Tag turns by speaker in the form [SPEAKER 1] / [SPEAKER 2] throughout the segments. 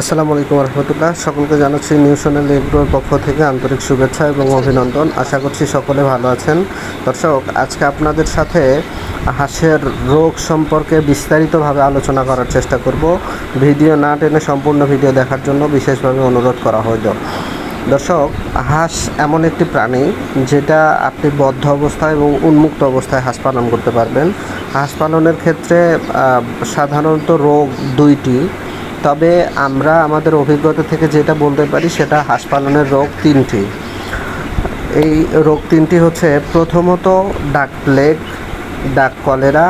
[SPEAKER 1] আসসালামু আলাইকুম রহমতুল্লাহ। সকলকে জানাচ্ছি নিউ সোনাল এগ্রোর পক্ষ থেকে আন্তরিক শুভেচ্ছা এবং অভিনন্দন। আশা করছি সকলে ভালো আছেন। দর্শক, আজকে আপনাদের সাথে হাঁসের রোগ সম্পর্কে বিস্তারিতভাবে আলোচনা করার চেষ্টা করব। ভিডিও না টেনে সম্পূর্ণ ভিডিও দেখার জন্য বিশেষভাবে অনুরোধ করা হইল। দর্শক, হাঁস এমন একটি প্রাণী যেটা আপনি বদ্ধ অবস্থায় এবং উন্মুক্ত অবস্থায় হাঁস পালন করতে পারবেন। হাঁস পালনের ক্ষেত্রে সাধারণত রোগ দুইটি। তবে আমরা আমাদের অভিজ্ঞতা থেকে যেটা বলতে পারি, সেটা হাঁস পালনের রোগ তিনটি। এই রোগ তিনটি হচ্ছে, প্রথমত ডাক প্লেগ, ডাক কলেরা,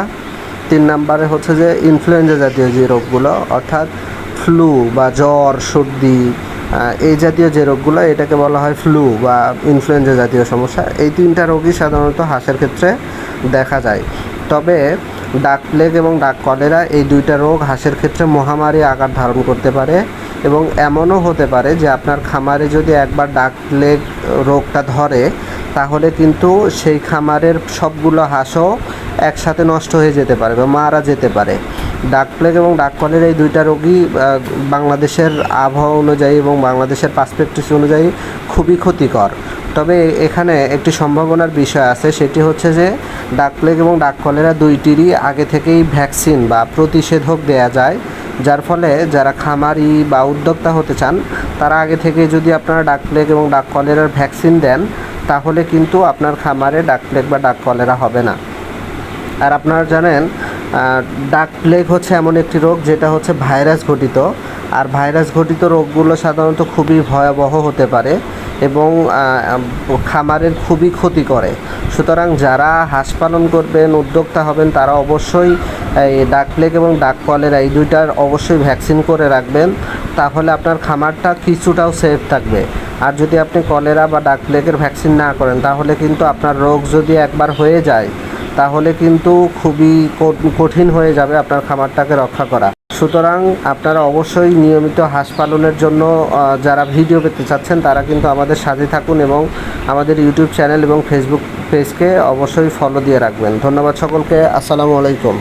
[SPEAKER 1] তিন নম্বরে হচ্ছে যে ইনফ্লুয়েঞ্জা জাতীয় যে রোগগুলো, অর্থাৎ ফ্লু বা জ্বর, সর্দি এই জাতীয় যে রোগগুলো, এটাকে বলা হয় ফ্লু বা ইনফ্লুয়েঞ্জা জাতীয় সমস্যা। এই তিনটা রোগই সাধারণত হাঁসের ক্ষেত্রে দেখা যায়। তবে ডাক প্লেগ এবং ডাক কলেরা এই দুইটা রোগ হাঁসের ক্ষেত্রে মহামারী আকার ধারণ করতে পারে এবং এমনও হতে পারে যে আপনার খামারে যদি একবার ডাক প্লেগ রোগটা ধরে, তাহলে কিন্তু সেই খামারের সবগুলো হাঁসও একসাথে নষ্ট হয়ে যেতে পারে বা মারা যেতে পারে। ডাক প্লেগ এবং ডাক কলের এই দুইটা রোগই বাংলাদেশের আবহাওয়া অনুযায়ী এবং বাংলাদেশের পার্সপেক্টিভ অনুযায়ী খুবই ক্ষতিকর। তবে এখানে একটি সম্ভাবনার বিষয় আছে, সেটি হচ্ছে যে ডাক প্লেগ এবং ডাক কলেরা দুইটিরই আগে থেকেই ভ্যাকসিন বা প্রতিষেধক দেয়া যায়, যার ফলে যারা খামারি বা উদ্যোক্তা হতে চান, তারা আগে থেকে যদি আপনারা ডাক প্লেগ এবং ডাক কলেরার ভ্যাকসিন দেন, তাহলে কিন্তু আপনার খামারে ডাক প্লেগ বা ডাক কলেরা হবে না। আর আপনারা জানেন ডাক প্লেগ হচ্ছে এমন একটি রোগ যেটা হচ্ছে ভাইরাস ঘটিত। আর ভাইরাস ঘটিত রোগগুলো সাধারণত খুবই ভয়াবহ হতে পারে এবং খামারের খুবই ক্ষতি করে। সুতরাং যারা হাঁস পালন করবেন, উদ্যোক্তা হবেন, তারা অবশ্যই এই ডাক প্লেগ এবং ডাক কলেরা এই দুইটার অবশ্যই ভ্যাকসিন করে রাখবেন। তাহলে আপনার খামারটা কিছুটাও সেফ থাকবে। আর যদি আপনি কলেরা বা ডাক প্লেগের ভ্যাকসিন না করেন, তাহলে কিন্তু আপনার রোগ যদি একবার হয়ে যায় তাহলে কিন্তু খুবই কঠিন হয়ে যাবে আপনার খামারটাকে রক্ষা করা। সুতরাং আপনারা অবশ্যই নিয়মিত হাঁস পালনের জন্য যারা ভিডিও পেতে চাচ্ছেন, তারা কিন্তু আমাদের সাথে থাকুন এবং আমাদের ইউটিউব চ্যানেল এবং ফেসবুক পেজকে অবশ্যই ফলো দিয়ে রাখবেন। ধন্যবাদ সকলকে। আসসালামু আলাইকুম।